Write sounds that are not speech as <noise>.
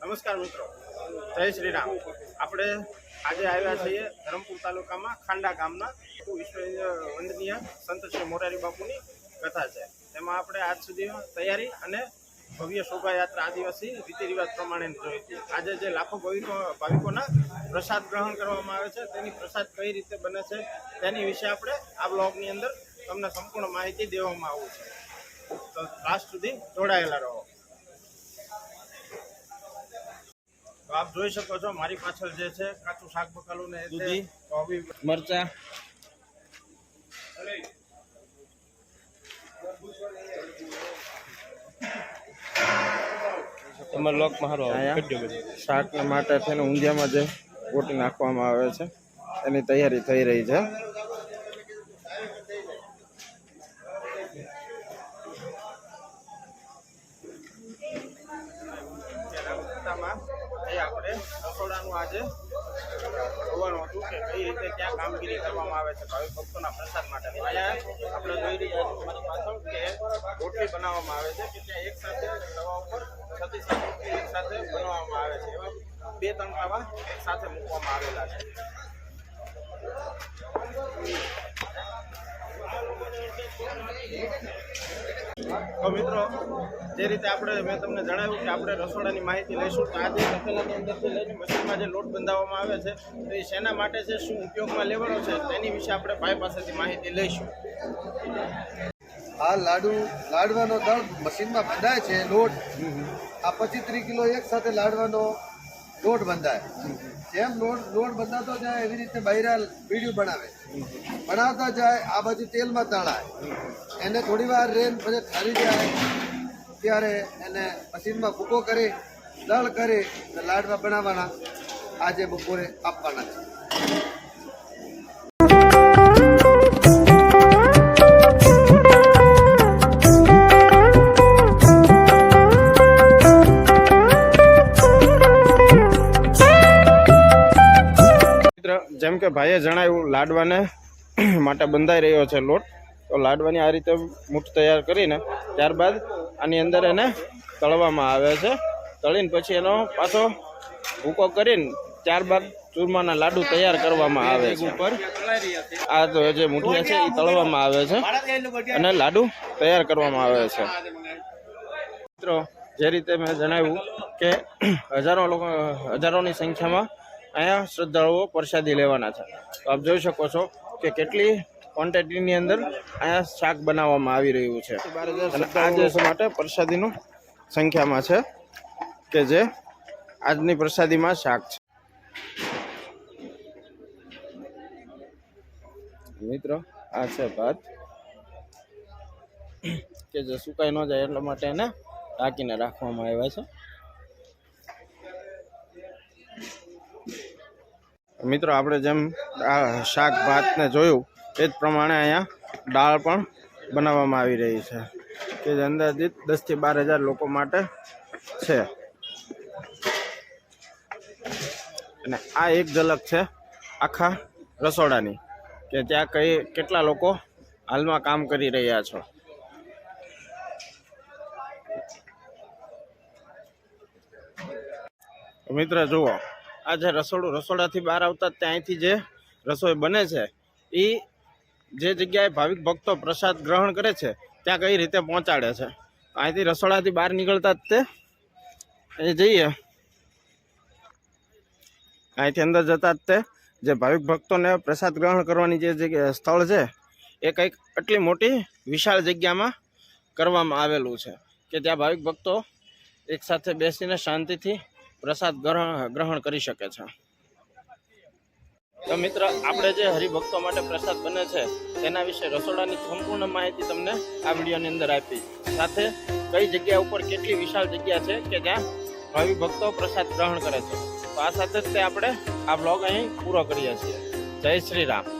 નમસ્કાર મિત્રો. જય શ્રી રામ આપણે આજે આવ્યા છીએ ધરમપુર તાલુકામાં ખાંડા ગામના. વિશ્વ વંદનીય સંત શ્રી મોરારી બાપુની કથા છે. તેમાં આપણે આજ સુધી તૈયારી અને ભવ્ય શોભાયાત્રા આદિવાસી રીતિ રિવાજ પ્રમાણે જોઈ હતી. આજે જે લાખો ભાવિકો, ભાવિકોના પ્રસાદ ગ્રહણ કરવામાં આવે છે, તેની પ્રસાદ કઈ રીતે બને છે, તેની વિશે આપણે આ બ્લોગની અંદર તમને સંપૂર્ણ માહિતી દેવામાં આવું છે. તો લાસ્ટ સુધી જોડાયેલા રહો. તો આપ જોઈ શકો છો મારી પાછળ જે છે કાચું શાક બકાલું ને. દૂધી. મરચા તમારે લોક મારો શાક શાકને માટે થઈને ઊંધિયામાં જે કોટી નાખવામાં આવે છે એની તૈયારી થઈ રહી છે રામકથામાં આપણે રસોડાનું આજે જોવાનું હતું કે કઈ રીતે ક્યાં કામગીરી કરવામાં આવે છે, ભાવિક ભક્તોના પ્રસાદ માટે અહીંયા આપણે જોઈ રહ્યા છીએ મારી પાછળ કે રોટલી બનાવવામાં આવે છે, કે ત્યાં એક સાથે તવા ઉપર છત્રીસ રોટલી એક સાથે બનાવવામાં આવે છે. એવા બે ત્રણ તવા એક સાથે મૂકવામાં આવેલા છે. તો મિત્રો, જે રીતે આપણે, મેં તમને જણાવ્યું કે આપણે રસોડાની માહિતી લઈશું. તો આજે તપેલાની અંદરથી લઈને મશીનમાં જે લોટ બંધાવવામાં આવે છે, તો એ શેના માટે છે, શું ઉપયોગમાં લેવાનો છે, તેની વિશે આપણે ભાઈ પાસેથી માહિતી લઈશું. આ લાડુ, લાડવાનો દળ મશીનમાં બંધાય છે, લોટ. આ પચીસ ત્રીસ કિલો એક સાથે લાડવાનો લોટ બંધાય. જેમ લોટ લોટ બંધાતો જાય, એવી રીતે બૈરા બીડીયું બનાવે. બનાવતા જાય, આ બાજુ તેલમાં તળાય. એને થોડી વાર રેન પછી ઠરી જાય. ત્યારે એને મશીનમાં ભૂકો કરી દળ કરી લાડવા બનાવવાના. આજે બપોરે આપવાના છે. મિત્ર, જેમ કે ભાઈએ જણાવ્યું, લાડવાને <clears throat> માટે બંધાઈ રહ્યો છે લોટ. તો લાડવાની આ રીતે મૂઠ તૈયાર કરીને ત્યારબાદ આની અંદર એને તળવામાં આવે છે. તળીને પછી એનો પાછો ભૂકો કરીને ત્યારબાદ ચૂરમાના લાડુ તૈયાર કરવામાં આવે છે. ઉપર આ તો જે મૂઠિયા છે એ તળવામાં આવે છે અને લાડુ તૈયાર કરવામાં આવે છે. મિત્રો, જે રીતે મેં જણાવ્યું કે હજારો લોકો, હજારોની સંખ્યામાં અહીંયા શ્રદ્ધાળુઓ પ્રસાદી લેવાના છે. તો આપ જોઈ શકો છો કે કેટલી ક્વોન્ટિટીની અંદર અહીંયા શાક બનાવવામાં આવી રહ્યું છે. અને આ દિવસ માટે પ્રસાદીનું સંખ્યામાં છે કે જે આજની પ્રસાદીમાં શાક છે. મિત્રો આ છે ભાત કે જે સુકાઈ ન જાય એટલા માટે એને ઢાંકીને રાખવામાં આવ્યા છે. મિત્રો, આપણે જેમ આ શાક ભાતને જોયું, એ જ પ્રમાણે અહીંયા દાળ પણ બનાવવામાં આવી રહી છે, કે જે અંદાજિત દસથી બાર હજાર લોકો માટે છે. અને આ એક ઝલક છે આખા રસોડાની, કે ત્યાં કઈ કેટલા લોકો હાલમાં કામ કરી રહ્યા છો. મિત્ર, જુઓ. આ જે રસોડું રસોડાથી બહાર આવતા ત્યાંથી જે રસોઈ બને છે એ જે જગ્યાએ ભાવિક ભક્તો પ્રસાદ ગ્રહણ કરે છે, ત્યાં કઈ રીતે પહોંચાડે છે? અહીંથી રસોડાથી બહાર નીકળતા જ તે. અહીં જઈએ. અહીંથી અંદર જતા જ તે. જે ભાવિક ભક્તોને પ્રસાદ ગ્રહણ કરવાની જે જગ્યા, સ્થળ છે, એ કંઈક આટલી મોટી વિશાળ જગ્યામાં કરવામાં આવેલું છે, કે ત્યાં ભાવિક ભક્તો એકસાથે બેસીને શાંતિથી પ્રસાદ ગ્રહણ ગ્રહણ કરી શકે છે. તો મિત્ર, આપણે જે હરિભક્તો માટે પ્રસાદ બને છે, તેના વિશે રસોડાની સંપૂર્ણ માહિતી તમને આ વિડીયોની અંદર આપી. સાથે કઈ જગ્યા ઉપર કેટલી વિશાળ જગ્યા છે કે જ્યાં હરિભક્તો પ્રસાદ ગ્રહણ કરે છે. તો આ સાથે જ તે આપણે આ બ્લોગ અહીં પૂરો કરીએ છીએ. જય શ્રી રામ.